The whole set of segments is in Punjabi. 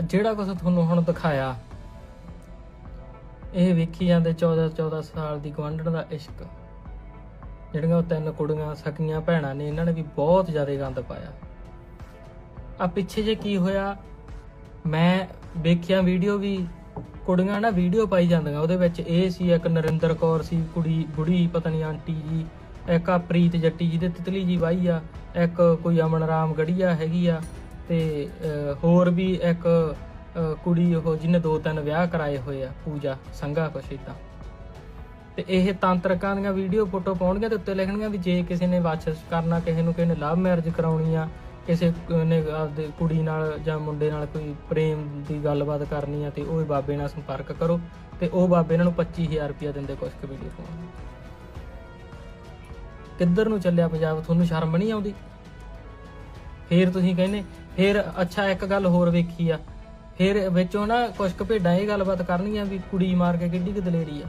ਜਿਹੜਾ ਕੁਝ ਤੁਹਾਨੂੰ ਹੁਣ ਦਿਖਾਇਆ, ਇਹ ਵੇਖੀ ਜਾਂਦੇ 14 14 ਸਾਲ ਦੀ ਗਵੰਡਣ ਦਾ ਇਸ਼ਕ। ਜਿਹੜੀਆਂ ਉਹ ਤਿੰਨ ਕੁੜੀਆਂ, ਸਕੀਆਂ ਭੈਣਾਂ ਨੇ, ਇਹਨਾਂ ਨੇ ਵੀ ਬਹੁਤ ਜ਼ਿਆਦਾ ਗੰਦ ਪਾਇਆ। ਆ ਪਿੱਛੇ ਜੇ ਕੀ ਹੋਇਆ, ਮੈਂ ਵੇਖਿਆ ਵੀਡੀਓ ਵੀ, ਕੁੜੀਆਂ ਨਾ ਵੀਡੀਓ ਪਾਈ ਜਾਂਦੀਆਂ, ਉਹਦੇ ਵਿੱਚ ਇਹ ਸੀ, ਇੱਕ ਨਰਿੰਦਰ ਕੌਰ ਸੀ, ਕੁੜੀ, ਬੁੜੀ, ਪਤਾ ਨਹੀਂ ਆਂਟੀ ਜੀ, ਇੱਕ ਆ ਪ੍ਰੀਤ ਜੱਟੀ ਜੀ ਦੇ ਤਿਤਲੀ ਜੀ ਵਾਈ ਆ, ਇੱਕ ਕੋਈ ਅਮਨ ਰਾਮ ਗੜੀਆ ਹੈਗੀ ਆ ਤੇ ਅਹ, ਹੋਰ ਵੀ ਇੱਕ ਕੁੜੀ ਉਹ ਜਿਹਨੇ ਦੋ ਤਿੰਨ ਵਿਆਹ ਕਰਾਏ ਹੋਏ ਆ ਪੂਜਾ ਸੰਘਾ ਕੁਛ ਏਦਾਂ ਤੇ ਇਹ ਤਾਂਤਰਿਕਾਂ ਦੀਆਂ ਵੀਡੀਓ ਫੋਟੋ ਪਾਉਣਗੇ ਤੇ ਉੱਤੇ ਲਿਖਣਗੀਆਂ ਵੀ ਜੇ ਕਿਸੇ ਨੇ ਵਾਚਸ ਕਰਨਾ ਕਿਸੇ ਨੂੰ ਕਿਸੇ ਨੇ ਲਵ ਮੈਰਿਜ ਕਰਾਉਣੀ ਆ ਕਿਸੇ ਨੇ ਆਪਦੇ ਕੁੜੀ ਨਾਲ ਜਾਂ ਮੁੰਡੇ ਨਾਲ ਕੋਈ ਪ੍ਰੇਮ ਦੀ ਗੱਲਬਾਤ ਕਰਨੀ ਆ ਤੇ ਉਹ ਬਾਬੇ ਨਾਲ ਸੰਪਰਕ ਕਰੋ ਤੇ ਉਹ ਬਾਬੇ ਇਹਨਾਂ ਨੂੰ 25000 ਰੁਪਇਆ ਦਿੰਦੇ ਕੁਝ ਕੁ ਵੀਡੀਓ ਪਾਉਣ ਕਿੱਧਰ ਨੂੰ ਚੱਲਿਆ ਪੰਜਾਬ? ਤੁਹਾਨੂੰ ਸ਼ਰਮ ਨਹੀਂ ਆਉਂਦੀ? ਫੇਰ ਤੁਸੀਂ ਕਹਿੰਦੇ ਫੇਰ ਅੱਛਾ ਇੱਕ ਗੱਲ ਹੋਰ ਵੇਖੀ ਆ। ਫਿਰ ਵਿੱਚੋਂ ਨਾ ਕੁਝ ਕੁ ਭੇਡਾਂ ਇਹ ਗੱਲਬਾਤ ਕਰਨੀਆਂ ਵੀ ਕੁੜੀ ਮਾਰ ਕੇ ਕਿੱਡੀ ਕੁ ਦਲੇਰੀ ਆ।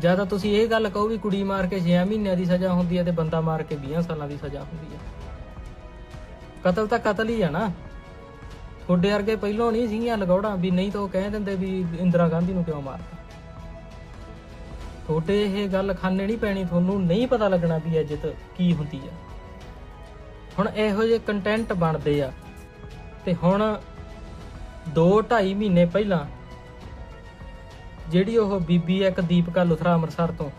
ਜ਼ਿਆਦਾ ਤੁਸੀਂ ਇਹ ਗੱਲ ਕਹੋ ਵੀ ਕੁੜੀ ਮਾਰ ਕੇ 6 ਮਹੀਨਿਆਂ ਦੀ ਸਜ਼ਾ ਹੁੰਦੀ ਹੈ ਤੇ ਬੰਦਾ ਮਾਰ ਕੇ 20 ਸਾਲਾਂ ਦੀ ਸਜ਼ਾ ਹੁੰਦੀ ਹੈ ਕਤਲ ਤਾਂ ਕਤਲ ਹੀ ਆ ਨਾ। ਤੁਹਾਡੇ ਵਰਗੇ ਪਹਿਲਾਂ ਨਹੀਂ ਸੀਗੀਆਂ ਲਗੌੜਾਂ ਵੀ ਨਹੀਂ ਤਾਂ ਉਹ ਕਹਿ ਦਿੰਦੇ ਵੀ ਇੰਦਰਾ ਗਾਂਧੀ ਨੂੰ ਕਿਉਂ ਮਾਰਤਾ। ਤੁਹਾਡੇ ਇਹ ਗੱਲ ਖਾਨੇ ਨਹੀਂ ਪੈਣੀ, ਤੁਹਾਨੂੰ ਨਹੀਂ ਪਤਾ ਲੱਗਣਾ ਵੀ ਇੱਜ਼ਤ ਕੀ ਹੁੰਦੀ ਆ। ਹੁਣ ਇਹੋ ਜਿਹੇ ਕੰਟੈਂਟ ਬਣਦੇ ਆ। ਤੇ ਹੁਣ 2 2.5 ਮਹੀਨੇ ਪਹਿਲਾਂ ਜਿਹੜੀ ਉਹ ਬੀਬੀ ਇੱਕ ਦੀਪਕਾ ਲੁਥਰਾ ਅੰਮ੍ਰਿਤਸਰ ਤੋਂ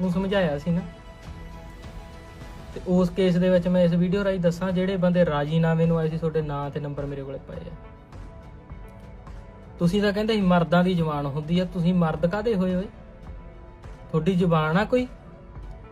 ਨੂੰ ਸਮਝਾਇਆ ਸੀ ਨਾ। ਤੇ ਉਸ ਕੇਸ ਦੇ ਵਿੱਚ ਮੈਂ ਇਸ ਵੀਡੀਓ ਰਾਹੀਂ ਦੱਸਾਂ ਜਿਹੜੇ ਬੰਦੇ ਰਾਜੀਨਾਮੇ ਨੂੰ ਆਏ ਸੀ, ਤੁਹਾਡੇ ਨਾਂ ਤੇ ਨੰਬਰ ਮੇਰੇ ਕੋਲੇ ਪਏ ਆ। ਤੁਸੀਂ ਤਾਂ ਕਹਿੰਦੇ ਸੀ ਮਰਦਾਂ ਦੀ ਜ਼ੁਬਾਨ ਹੁੰਦੀ ਆ, ਤੁਸੀਂ ਮਰਦ ਕਾਦੇ ਹੋਏ ਹੋਏ? ਤੁਹਾਡੀ ਜ਼ੁਬਾਨ ਆ ਕੋਈ?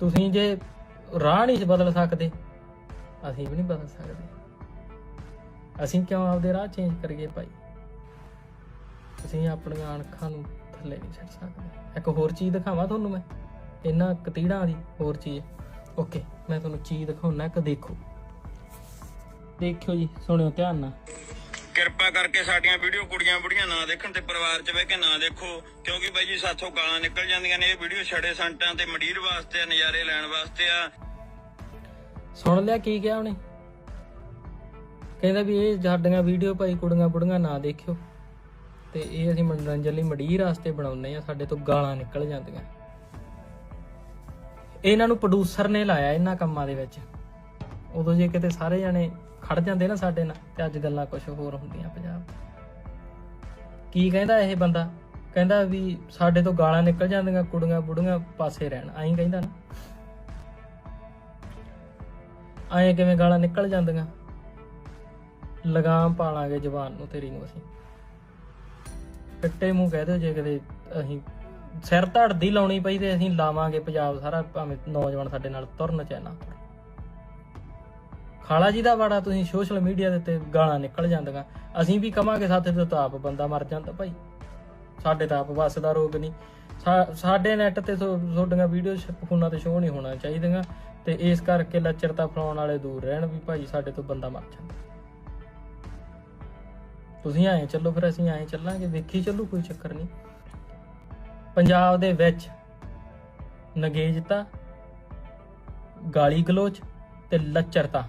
ਤੁਸੀਂ ਜੇ ਰਾਹ ਨਹੀਂ ਬਦਲ ਸਕਦੇ, ਅਸੀਂ ਵੀ ਨਹੀਂ ਬਦਲ ਸਕਦੇ। ਅਸੀਂ ਕਿਉਂ ਆਪਦੇ ਰਾਹ ਚੇਂਜ ਕਰੀਏ ਭਾਈ? ਅਸੀਂ ਆਪਣੀਆਂ ਅੱਖਾਂ ਨੂੰ ਥੱਲੇ ਨਹੀਂ ਛੱਡ ਸਕਦੇ। ਇੱਕ ਹੋਰ ਚੀਜ਼ ਦਿਖਾਵਾਂ ਤੁਹਾਨੂੰ ਮੈਂ, ਇਹਨਾਂ ਕਤੀੜਾਂ ਦੀ ਹੋਰ ਚੀਜ਼। ਓਕੇ ਮੈਂ ਤੁਹਾਨੂੰ ਚੀਜ਼ ਦਿਖਾਉਣਾ, ਇੱਕ ਦੇਖੋ। ਦੇਖਿਓ ਜੀ, ਸੁਣਿਓ ਧਿਆਨ ਨਾਲ। ਕਿਰਪਾ ਕਰਕੇ ਸਾਡੀਆਂ ਵੀਡੀਓ ਕੁੜੀਆਂ ਬੁੜੀਆਂ ਨਾ ਦੇਖਣ ਤੇ ਪਰਿਵਾਰ 'ਚ ਬਹਿ ਕੇ ਨਾ ਦੇਖੋ। ਕਿਉਂਕਿ ਬਾਈ ਜੀ ਸਾਥੋਂ ਗਾਲਾਂ ਨਿਕਲ ਜਾਂਦੀਆਂ ਨੇ। ਇਹ ਵੀਡੀਓ ਛੜੇ ਸੰਟਾਂ ਤੇ ਮੰਡੀਰ ਵਾਸਤੇ ਆ, ਨਜ਼ਾਰੇ ਲੈਣ ਵਾਸਤੇ ਆ। ਸੁਣ ਲਿਆ ਕੀ ਕਿਹਾ ਉਹਨੇ? ਕਹਿੰਦਾ ਵੀ ਇਹ ਸਾਡੀਆਂ ਵੀਡੀਓ ਭਾਈ ਕੁੜੀਆਂ ਬੁੜੀਆਂ ਨਾ ਦੇਖਿਓ। ਤੇ ਇਹ ਅਸੀਂ ਮਨੋਰੰਜਨ ਲਈ ਮਡੀਰ ਵਾਸਤੇ ਬਣਾਉਂਦੇ ਆ। ਸਾਡੇ ਤੋਂ ਗਾਲਾਂ ਨਿਕਲ ਜਾਂਦੀਆਂ। ਇਹਨਾਂ ਨੂੰ ਪ੍ਰੋਡੂਸਰ ਨੇ ਲਾਇਆ ਇਹਨਾਂ ਕੰਮਾਂ ਦੇ ਵਿੱਚ। ਉਦੋਂ ਜੇ ਕਿਤੇ ਸਾਰੇ ਜਣੇ ਖੜ ਜਾਂਦੇ ਨਾ ਸਾਡੇ ਨਾਲ ਤੇ ਅੱਜ ਗੱਲਾਂ ਕੁਝ ਹੋਰ ਹੁੰਦੀਆਂ ਪੰਜਾਬ ਕੀ ਕਹਿੰਦਾ ਇਹ ਬੰਦਾ? ਕਹਿੰਦਾ ਵੀ ਸਾਡੇ ਤੋਂ ਗਾਲਾਂ ਨਿਕਲ ਜਾਂਦੀਆਂ, ਕੁੜੀਆਂ ਬੁੜੀਆਂ ਪਾਸੇ ਰਹਿਣ। ਐਂ ਕਹਿੰਦਾ ਨਾ। ਐਂ ਕਿਵੇਂ ਗਾਲਾਂ ਨਿਕਲ ਜਾਂਦੀਆਂ? ਲਗਾਮ ਪਾਲਾਂਗੇ ਜਵਾਨ ਨੂੰ ਤੇਰੀ ਨੂੰ ਅਸੀਂ। ਪਿੱਟੇ ਮੂੰਹ ਕਹਿ ਦਿਓ ਜੇ ਕਦੇ ਅਸੀਂ ਸਿਰ ਧੜਦੀ ਲਾਉਣੀ ਪਈ ਤੇ ਅਸੀਂ ਲਾਵਾਂਗੇ ਪੰਜਾਬ ਸਾਰਾ, ਭਾਵੇਂ ਨੌਜਵਾਨ ਸਾਡੇ ਨਾਲ ਤੁਰਨ ਚੈਨਾ ਖਾਲਾ ਜੀ ਦਾ ਵਾੜਾ ਤੁਸੀਂ ਸੋਸ਼ਲ ਮੀਡੀਆ ਦੇ ਉੱਤੇ ਗਾਲਾਂ ਨਿਕਲ ਜਾਂਦੀਆਂ। ਅਸੀਂ ਵੀ ਕਵਾਂਗੇ ਸਾਥੇ ਤੋਂ ਤਾਂ ਆਪ ਬੰਦਾ ਮਰ ਜਾਂਦਾ ਭਾਈ। ਸਾਡੇ ਤਾਂ ਆਪ ਵੱਸਦਾ ਰੋਗ ਨਹੀਂ। ਸਾਡੇ ਨੈਟ ਤੇ ਤੁਹਾਡੀਆਂ ਵੀਡੀਓ ਫੋਨਾਂ ਤੇ ਸ਼ੋਅ ਨਹੀਂ ਹੋਣਾ ਚਾਹੀਦੀਆਂ। ਤੇ ਇਸ ਕਰਕੇ ਲੱਚਰਤਾ ਫਲਾਉਣ ਵਾਲੇ ਦੂਰ ਰਹਿਣ ਵੀ ਭਾਈ, ਸਾਡੇ ਤੋਂ ਬੰਦਾ ਮਰ ਜਾਂਦਾ। ਤੁਸੀਂ ਆਏ ਚੱਲੋ ਫਿਰ, ਅਸੀਂ ਆਏ ਚੱਲਾਂਗੇ। ਵੇਖੀ ਚੱਲੂ, ਕੋਈ ਚੱਕਰ ਨਹੀਂ। ਪੰਜਾਬ ਦੇ ਵਿੱਚ ਨਗੇਜਤਾ ਗਾਲੀ ਗਲੋਚ ਤੇ ਲੱਚਰਤਾ।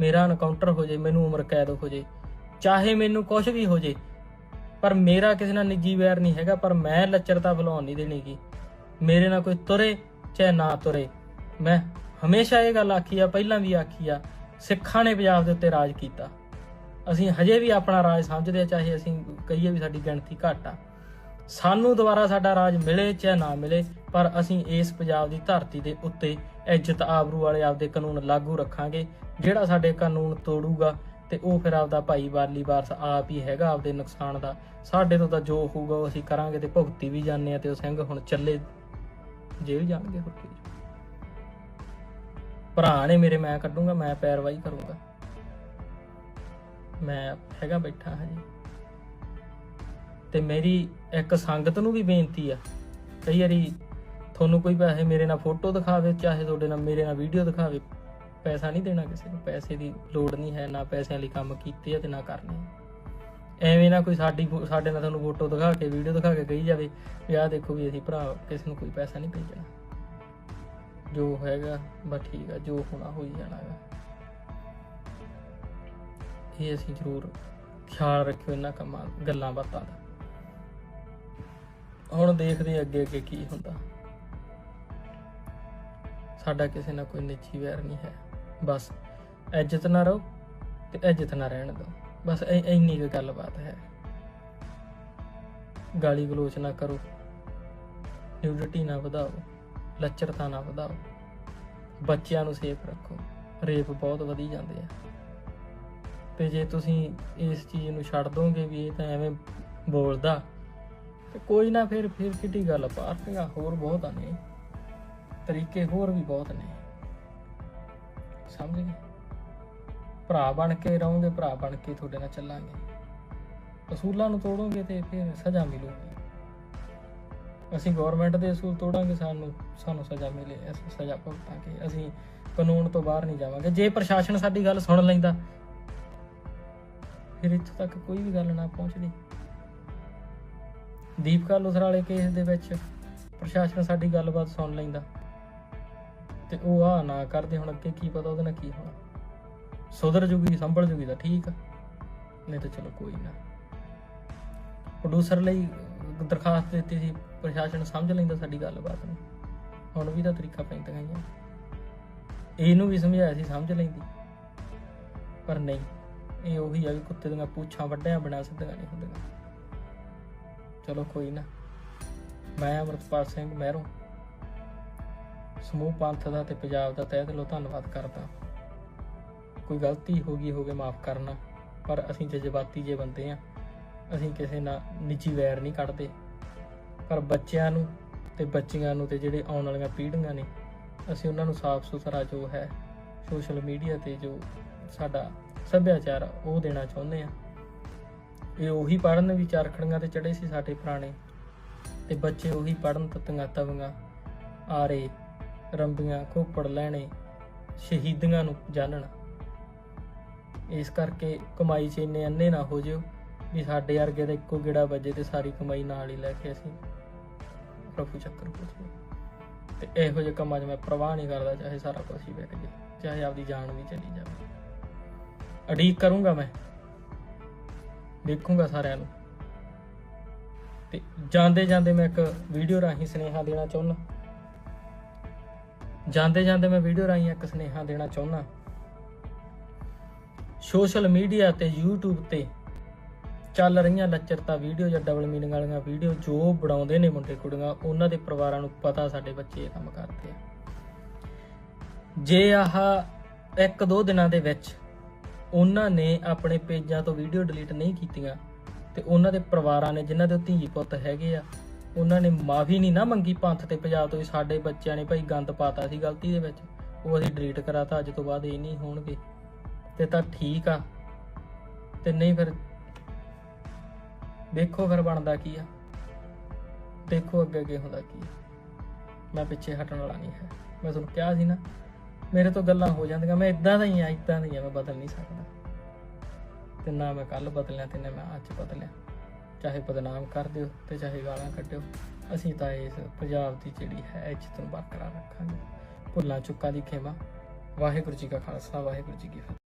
ਮੇਰਾ ਐਨਕਾਊਂਟਰ ਹੋ ਜੇ, ਮੈਨੂੰ ਉਮਰ ਕੈਦ ਹੋ ਜੇ, ਚਾਹੇ ਮੈਨੂੰ ਕੁਝ ਵੀ ਹੋ ਜੇ, ਪਰ ਮੇਰਾ ਕਿਸੇ ਨਾਲ ਨਿੱਜੀ ਵੈਰ ਨਹੀਂ ਹੈਗਾ, ਪਰ ਮੈਂ ਲੱਚਰਤਾ ਫਲਾਉਣ ਨਹੀਂ ਦੇਣੀਗੀ ਮੇਰੇ ਨਾਲ ਕੋਈ ਤੁਰੇ ਚਾਹੇ ਨਾ ਤੁਰੇ। ਮੈਂ ਹਮੇਸ਼ਾ ਇਹ ਗੱਲ ਆਖੀ ਆ, ਪਹਿਲਾਂ ਵੀ ਆਖੀ ਆ, ਸਿੱਖਾਂ ਨੇ ਪੰਜਾਬ ਦੇ ਉੱਤੇ ਰਾਜ ਕੀਤਾ। ਅਸੀਂ ਹਜੇ ਵੀ ਆਪਣਾ ਰਾਜ ਸਮਝਦੇ ਆ, ਚਾਹੇ ਅਸੀਂ ਕਹੀਏ ਵੀ ਸਾਡੀ ਗਿਣਤੀ ਘੱਟ ਆ। ਸਾਨੂੰ ਦੁਬਾਰਾ ਸਾਡਾ ਰਾਜ ਮਿਲੇ ਚਾਹੇ ਨਾ ਮਿਲੇ, ਪਰ ਅਸੀਂ ਇਸ ਪੰਜਾਬ ਦੀ ਧਰਤੀ ਦੇ ਉੱਤੇ ਇੱਜ਼ਤ ਆਬਰੂ ਵਾਲੇ ਆਪਦੇ ਕਾਨੂੰਨ ਲਾਗੂ ਰੱਖਾਂਗੇ ਜਿਹੜਾ ਸਾਡੇ ਕਾਨੂੰਨ ਤੋੜੂਗਾ ਤੇ ਉਹ ਫਿਰ ਆਪਦਾ ਭਾਈ ਵਾਲੀ ਵਾਰਸ ਆਪ ਹੀ ਹੈਗਾ ਆਪਦੇ ਨੁਕਸਾਨ ਦਾ। ਸਾਡੇ ਤੋਂ ਤਾਂ ਜੋ ਹੋਊਗਾ ਉਹ ਅਸੀਂ ਕਰਾਂਗੇ ਤੇ ਭੁਗਤੀ ਵੀ ਜਾਂਦੇ ਆ ਤੇ ਉਹ ਸਿੰਘ ਹੁਣ ਚੱਲੇ ਜੇਲ੍ਹ ਜਾਣਗੇ ਹੋਰ ਭਰਾ ਨੇ ਮੇਰੇ ਮੈਂ ਕੱਢੂੰਗਾ, ਮੈਂ ਪੈਰਵਾਈ ਕਰੂੰਗਾ। ਮੈਂ ਹੈਗਾ ਬੈਠਾ ਹਾਂ ਜੀ। ਤੇ ਮੇਰੀ ਇੱਕ ਸੰਗਤ ਨੂੰ ਵੀ ਬੇਨਤੀ ਆ, ਕਈ ਵਾਰੀ ਤੁਹਾਨੂੰ ਕੋਈ ਪੈਸੇ ਮੇਰੇ ਨਾਲ ਫੋਟੋ ਦਿਖਾਵੇ, ਚਾਹੇ ਤੁਹਾਡੇ ਨਾਲ ਮੇਰੇ ਨਾਲ ਵੀਡੀਓ ਦਿਖਾਵੇ ਪੈਸਾ ਨਹੀਂ ਦੇਣਾ ਕਿਸੇ ਨੂੰ, ਪੈਸੇ ਦੀ ਲੋੜ ਨਹੀਂ ਹੈ, ਨਾ ਪੈਸਿਆਂ ਲਈ ਕੰਮ ਕੀਤੇ ਆ ਤੇ ਨਾ ਕਰਨੇ ਐਵੇਂ ਨਾ ਕੋਈ ਸਾਡੀ ਸਾਡੇ ਨਾਲ ਤੁਹਾਨੂੰ ਫੋਟੋ ਦਿਖਾ ਕੇ ਵੀਡੀਓ ਦਿਖਾ ਕੇ ਕਹੀ ਜਾਵੇ ਵੀ ਆਹ ਦੇਖੋ ਵੀ ਅਸੀਂ ਭਰਾ, ਕਿਸੇ ਨੂੰ ਕੋਈ ਪੈਸਾ ਨਹੀਂ ਭੇਜਣਾ। ਜੋ ਹੈਗਾ, ਬਸ ਠੀਕ ਆ, ਜੋ ਹੋਣਾ ਹੋਈ ਜਾਣਾ ਹੈ ਇਹ ਅਸੀਂ ਜ਼ਰੂਰ ਖਿਆਲ ਰੱਖਿਓ ਇਹਨਾਂ ਕੰਮਾਂ, ਗੱਲਾਂ ਬਾਤਾਂ ਦਾ। ਹੁਣ ਦੇਖਦੇ ਅੱਗੇ ਅੱਗੇ ਕੀ ਹੁੰਦਾ। ਸਾਡਾ ਕਿਸੇ ਨਾਲ ਕੋਈ ਨਿੱਜੀ ਵੈਰ ਨਹੀਂ ਹੈ। ਬਸ ਇੱਜ਼ਤ ਨਾ ਰਹੋ ਤੇ ਇੱਜ਼ਤ ਨਾ ਰਹਿਣ ਦਿਓ। ਬਸ ਐ- ਇੰਨੀ ਕੁ ਗੱਲਬਾਤ ਹੈ। ਗਾਲੀ ਗਲੋਚ ਨਾ ਕਰੋ। ਨਿਊਡਿਟੀ ਨਾ ਵਧਾਓ ਲੱਚਰਤਾ ਨਾ ਵਧਾਓ। ਬੱਚਿਆਂ ਨੂੰ ਸੇਫ ਰੱਖੋ। ਰੇਪ ਬਹੁਤ ਵਧੀ ਜਾਂਦੇ ਆ। ਤੇ ਜੇ ਤੁਸੀਂ ਇਸ ਚੀਜ਼ ਨੂੰ ਛੱਡ ਦੋਗੇ ਵੀ ਇਹ ਤਾਂ ਐਵੇਂ ਬੋਲਦਾ ਤੇ ਕੋਈ ਨਾ ਫਿਰ ਫਿਰ ਕਿੱਡੀ ਗੱਲ ਆ, ਪਾਰਟੀਆਂ ਹੋਰ ਬਹੁਤ ਨੇ। ਤਰੀਕੇ ਹੋਰ ਵੀ ਬਹੁਤ ਨੇ। ਸਮਝ ਗਏ? ਭਰਾ ਬਣ ਕੇ ਰਹੋਗੇ, ਭਰਾ ਬਣ ਕੇ ਤੁਹਾਡੇ ਨਾਲ ਚੱਲਾਂਗੇ। ਅਸੂਲਾਂ ਨੂੰ ਤੋੜੋਗੇ ਤੇ ਫਿਰ ਸਜ਼ਾ ਮਿਲੂਗੀ। ਅਸੀਂ ਗਵਰਨਮੈਂਟ ਦੇ ਅਸੂਲ ਤੋੜਾਂਗੇ, ਸਾਨੂੰ ਸਾਨੂੰ ਸਜ਼ਾ ਮਿਲੇ ਅਸੀਂ ਸਜ਼ਾ ਭੁਗਤਾਂਗੇ। ਅਸੀਂ ਕਾਨੂੰਨ ਤੋਂ ਬਾਹਰ ਨਹੀਂ ਜਾਵਾਂਗੇ। ਜੇ ਪ੍ਰਸ਼ਾਸਨ ਸਾਡੀ ਗੱਲ ਸੁਣ ਲੈਂਦਾ, ਫਿਰ ਇੱਥੋਂ ਤੱਕ ਕੋਈ ਵੀ ਗੱਲ ਨਾ ਪਹੁੰਚਦੀ। ਦੀਪਕਾ ਲੁਥਰਾ ਕੇਸ ਦੇ ਵਿੱਚ ਪ੍ਰਸ਼ਾਸਨ ਸਾਡੀ ਗੱਲਬਾਤ ਸੁਣ ਲੈਂਦਾ। ਤੇ ਉਹ ਆ ਨਾ ਕਰਦੇ, ਹੁਣ ਅੱਗੇ ਕੀ ਪਤਾ ਉਹਦੇ ਨਾਲ ਕੀ ਹੋਣਾ। ਸੁਧਰ ਜੂਗੀ, ਸੰਭਲ ਜੂਗੀ ਤਾਂ ਠੀਕ ਆ। ਨਹੀਂ ਤਾਂ ਚਲੋ ਕੋਈ ਨਾ। ਪ੍ਰੋਡਿਊਸਰ ਲਈ ਦਰਖਾਸਤ ਦਿੱਤੀ ਸੀ, ਪ੍ਰਸ਼ਾਸਨ ਸਮਝ ਲੈਂਦਾ ਸਾਡੀ ਗੱਲਬਾਤ ਨੂੰ। ਹੁਣ ਵੀ ਤਾਂ ਤਰੀਕਾ ਪੈਂਦਾ ਹੀ ਆ। ਇਹਨੂੰ ਵੀ ਸਮਝਾਇਆ ਸੀ, ਸਮਝ ਲੈਂਦੀ। ਪਰ ਨਹੀਂ, ਇਹ ਉਹੀ ਆ ਵੀ ਕੁੱਤੇ ਦੀਆਂ ਪੂਛਾਂ ਵੱਡਿਆਂ ਬਣਾ ਸਿੱਧੀਆਂ ਨਹੀਂ ਹੁੰਦੀਆਂ। ਚਲੋ ਕੋਈ ਨਾ। ਮੈਂ ਅਮਰਤਪਾਲ ਸਿੰਘ ਮਹਿਰੋਂ। ਸਮੂਹ ਪੰਥ ਦਾ ਤੇ ਪੰਜਾਬ ਦਾ ਤਹਿ ਦਿਲੋਂ ਧੰਨਵਾਦ ਕਰਦਾ। ਕੋਈ ਗਲਤੀ ਹੋ ਗਈ ਹੋਵੇ ਮਾਫ ਕਰਨਾ, ਪਰ ਅਸੀਂ ਜਜ਼ਬਾਤੀ ਜੇ ਬੰਦੇ ਆ, ਅਸੀਂ ਕਿਸੇ ਨਾਲ ਨਿੱਜੀ ਵੈਰ ਨਹੀਂ ਕੱਢਦੇ। ਪਰ ਬੱਚਿਆਂ ਨੂੰ ਤੇ ਬੱਚੀਆਂ ਨੂੰ ਤੇ ਜਿਹੜੇ ਆਉਣ ਵਾਲੀਆਂ ਪੀੜ੍ਹੀਆਂ ਨੇ, ਅਸੀਂ ਉਹਨਾਂ ਨੂੰ ਸਾਫ਼ ਸੁਥਰਾ ਜੋ ਹੈ, ਸੋਸ਼ਲ ਮੀਡੀਆ ਤੇ ਜੋ ਸਾਡਾ ਸੱਭਿਆਚਾਰ ਉਹ ਦੇਣਾ ਚਾਹੁੰਦੇ ਆ। ਇਹ ਉਹੀ ਪੜਨ ਵੀ ਚਰਖੜੀਆਂ ਤੇ ਚੜੇ ਸੀ ਸਾਡੇ ਪੁਰਾਣੇ, ਤੇ ਬੱਚੇ ਉਹੀ ਪੜਨ ਤਤੀਆਂ ਤਵੀਆਂ ਆਰੇ ਰੰਬੀਆਂ ਖੋਪੜ ਲੈਣੇ, ਸ਼ਹੀਦੀਆਂ ਨੂੰ ਜਾਣਨ। ਇਸ ਕਰਕੇ ਕਮਾਈ 'ਚ ਇੰਨੇ ਅੰਨੇ ਨਾ ਹੋ ਜਿਓ ਵੀ ਸਾਡੇ ਵਰਗੇ ਦਾ ਇੱਕੋ ਗੇੜਾ ਵੱਜੇ ਤੇ ਸਾਰੀ ਕਮਾਈ ਨਾਲ ਹੀ ਲੈ ਕੇ ਅਸੀਂ ਪ੍ਰਭੂ ਚੱਕਰ ਪੁੱਜੀਏ ਤੇ ਇਹੋ ਜਿਹੇ ਕੰਮਾਂ 'ਚ ਮੈਂ ਪ੍ਰਵਾਹ ਨਹੀਂ ਕਰਦਾ, ਚਾਹੇ ਸਾਰਾ ਕੁਝ ਹੀ ਵਿਕ ਜੇ ਚਾਹੇ ਆਪਦੀ ਜਾਨ ਵੀ ਚਲੀ ਜਾਵੇ। ਅਡੀਕ ਕਰੂੰਗਾ ਮੈਂ। ਦੇਖੂੰਗਾ ਸਾਰਿਆਂ ਨੂੰ। ਤੇ ਜਾਂਦੇ ਜਾਂਦੇ ਮੈਂ ਇੱਕ ਵੀਡੀਓ ਰਾਹੀਂ ਸੁਨੇਹਾ ਦੇਣਾ ਚਾਹੁੰਦਾ ਜਾਂਦੇ ਜਾਂਦੇ ਮੈਂ ਵੀਡੀਓ ਰਾਹੀਂ ਇੱਕ ਸੁਨੇਹਾ ਦੇਣਾ ਚਾਹੁੰਦਾ। ਸੋਸ਼ਲ ਮੀਡੀਆ ਤੇ YouTube ਤੇ ਚੱਲ ਰਹੀਆਂ ਲੱਚਰਤਾ ਵੀਡੀਓ ਜਾਂ ਡਬਲ ਮੀਨਿੰਗ ਵਾਲੀਆਂ ਵੀਡੀਓ ਜੋ ਬਣਾਉਂਦੇ ਨੇ ਮੁੰਡੇ ਕੁੜੀਆਂ, ਉਹਨਾਂ ਦੇ ਪਰਿਵਾਰਾਂ ਨੂੰ ਪਤਾ ਸਾਡੇ ਬੱਚੇ ਇਹ ਕੰਮ ਕਰਦੇ ਆ। ਜੇ ਆਹ ਇੱਕ ਦੋ ਦਿਨਾਂ ਦੇ ਵਿੱਚ ਉਹਨਾਂ ਨੇ ਆਪਣੇ ਪੇਜਾਂ ਤੋਂ ਵੀਡੀਓ ਡਿਲੀਟ ਨਹੀਂ ਕੀਤੀਆਂ, ਤੇ ਉਹਨਾਂ ਦੇ ਪਰਿਵਾਰਾਂ ਨੇ ਜਿਨ੍ਹਾਂ ਦੇ ਧੀ ਪੁੱਤ ਹੈਗੇ ਆ ਉਹਨਾਂ ਨੇ ਮਾਫੀ ਨਹੀਂ ਨਾ ਮੰਗੀ ਪੰਥ ਤੇ ਪੰਜਾਬ ਤੋਂ ਵੀ ਸਾਡੇ ਬੱਚਿਆਂ ਨੇ ਭਾਈ ਗੰਦ ਪਾਤਾ ਸੀ ਗਲਤੀ ਦੇ ਵਿੱਚ। ਉਹ ਅਸੀਂ ਡਿਲੀਟ ਕਰਾਤਾ, ਅੱਜ ਤੋਂ ਬਾਅਦ ਇਹ ਨਹੀਂ ਹੋਣਗੇ। ਤੇ ਤਾਂ ਠੀਕ ਆ। ਤੇ ਨਹੀਂ ਫਿਰ ਦੇਖੋ ਫਿਰ ਬਣਦਾ ਕੀ ਆ। ਦੇਖੋ ਅੱਗੇ ਅੱਗੇ ਹੁੰਦਾ ਕੀ ਮੈਂ ਪਿੱਛੇ ਹਟਣ ਵਾਲਾ ਨਹੀਂ ਹੈ। ਮੈਂ ਤੁਹਾਨੂੰ ਕਿਹਾ ਸੀ ਨਾ, ਮੇਰੇ ਤੋਂ ਗੱਲਾਂ ਹੋ ਜਾਂਦੀਆਂ। ਮੈਂ ਇਦਾਂ ਦਾ ਹੀ ਆ ਇਦਾਂ ਦਾ ਹੀ ਆ ਮੈਂ ਬਦਲ ਨਹੀਂ ਸਕਦਾ। ਤੇ ਨਾ ਮੈਂ ਕੱਲ ਬਦਲਿਆ ਤੇ ਨਾ ਮੈਂ ਅੱਜ ਬਦਲਿਆ। ਚਾਹੇ ਬਦਨਾਮ ਕਰ ਦਿਓ ਤੇ ਚਾਹੇ ਗਾਲਾਂ ਕੱਢਿਓ, ਅਸੀਂ ਤਾਂ ਇਸ ਪੰਜਾਬ ਦੀ ਜਿਹੜੀ ਹੈ ਇੱਜ਼ਤ ਨੂੰ ਬਰਕਰਾਰ ਰੱਖਾਂਗੇ। ਭੁੱਲਾਂ ਚੁੱਕਾਂ ਦੀ ਖੇਮਾ। ਵਾਹਿਗੁਰੂ ਜੀ ਕਾ ਖਾਲਸਾ, ਵਾਹਿਗੁਰੂ ਜੀ ਕੀ ਫਤਿਹ।